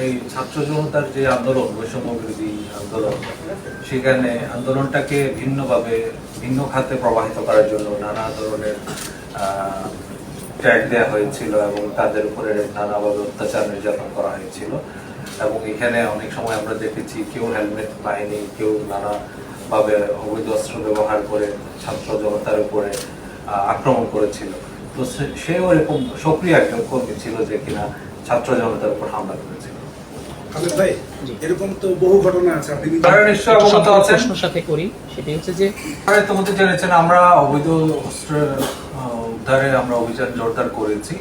এই ছাত্র জনতার যে আন্দোলন, বৈষম্য বিরোধী আন্দোলন, সেখানে আন্দোলনটাকে ভিন্নভাবে, ভিন্ন খাতে প্রবাহিত করার জন্য নানা ধরনের ট্যাগ দেওয়া হয়েছিল এবং তাদের উপরে নানাভাবে অত্যাচার নির্যাতন করা হয়েছিল। এবং এখানে অনেক সময় আমরা দেখেছি কেউ হেলমেট পায়নি, কেউ নানা ভাবে অবৈধ অস্ত্র ব্যবহার করে ছাত্র জনতার উপরে আক্রমণ করেছিল। তো সে- সেও এরকম সক্রিয় একজন কর্মী ছিল যে কিনা ছাত্র জনতার উপর হামলা করেছিল। খালেদ ভাই এরকম তো বহু ঘটনা আছে আপনি কিন্তু- আপনারা অবগত আছেন। প্রশ্ন সাথে করি সেটি হচ্ছে যে আপনারা ইতিমধ্যে জেনেছেন আমরা অবৈধ অস্ত্র উদ্ধারে আমরা অভিযান জোরদার করেছি।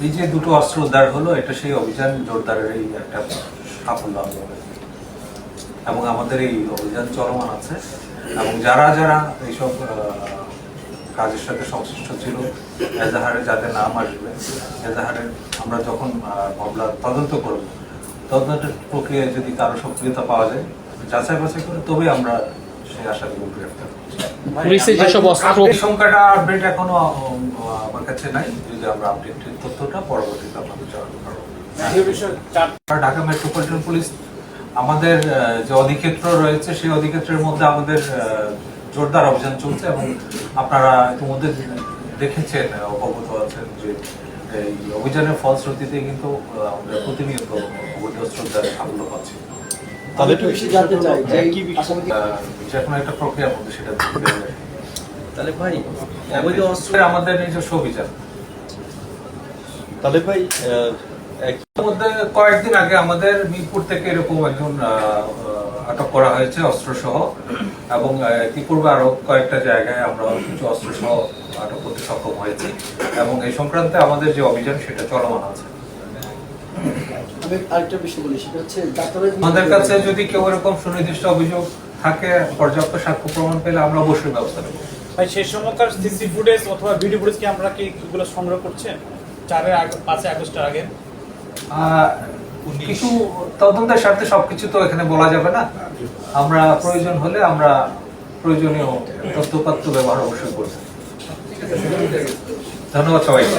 এই যে দুটো অস্ত্র উদ্ধার হলো এটা সেই অভিযান জোরদারেরই একটা সাফল্য আমি এবং আমাদের এই অভিযান চলমান আছে। এবং যারা যারা এইসব আহ, কাজের সাথে সংশ্লিষ্ট ছিল এজাহারে যাদের নাম আসবে এজাহারে আমরা যখন আহ, মামলা তদন্ত করব তদন্তের প্রক্রিয়ায় যদি কারও সক্রিয়তা পাওয়া যায় যাচাই বাছাই করে তবে আমরা সেই গ্রেফতার করব। পুলিশের যেসব অস্ত্র সংখ্যাটা আপডেট এখনও আমার কাছে নাই যদি আমরা আপডেট তথ্যটা পরবর্তীতে আপনাদের জানাতে পারব ঢাকা মেট্রোপলিটন পুলিশ আমাদের যে অধিক্ষেত্র রয়েছে সেই অধিক্ষেত্রের মধ্যে আমাদের জোরদার অভিযান চলছে এবং আপনারা ইতিমধ্যে দেখেছেন অবগত আছেন যে এই অভিযানের ফলশ্রুতিতে কিন্তু আমরা প্রতিনিয়ত অবৈধ অস্ত্র সাফল্য পাচ্ছি। আমি একটু বেশি জানতে চাই যে আসামি আহ, যে একটা প্রক্রিয়ার মধ্যে সেটা তাহলে ভাই অবৈধ অস্ত্রে আমাদের নিজস্ব অভিযান। তাহলে ভাই আহ, এক এর মধ্যে কয়েকদিন আগে আমাদের মিরপুর থেকে এরকম একজন আটক করা হয়েছে অস্ত্র সহ এবং আহ, ইতিপূর্বে আরও কয়েকটা জায়গায় আমরা কিছু অস্ত্র সহ আটক করতে সক্ষম হয়েছি। এবং এই সংক্রান্তে আমাদের যে অভিযান সেটা চলমান আছে। আরেকটা বিষয় বলি সেটা হচ্ছে আমাদের কাছে যদি কেউ এরকম সুনির্দিষ্ট অভিযোগ থাকে পর্যাপ্ত সাক্ষ্য প্রমাণ পেলে আমরা অবশ্যই ব্যবস্থা নেব। ভাই সেই সময়কার সিসি ফুটেজ অথবা ভিডিও ফুটেজ কি আপনারা কি এগুলো সংগ্রহ করছেন? চারের আগে পাঁচই আগস্টের আগে? আহ, কিছু তদন্তের স্বার্থে সবকিছু তো এখানে বলা যাবে না। আমরা প্রয়োজন হলে আমরা প্রয়োজনীয় তথ্যপাত্র ব্যবহার অবশ্যই করব। ধন্যবাদ সবাইকে।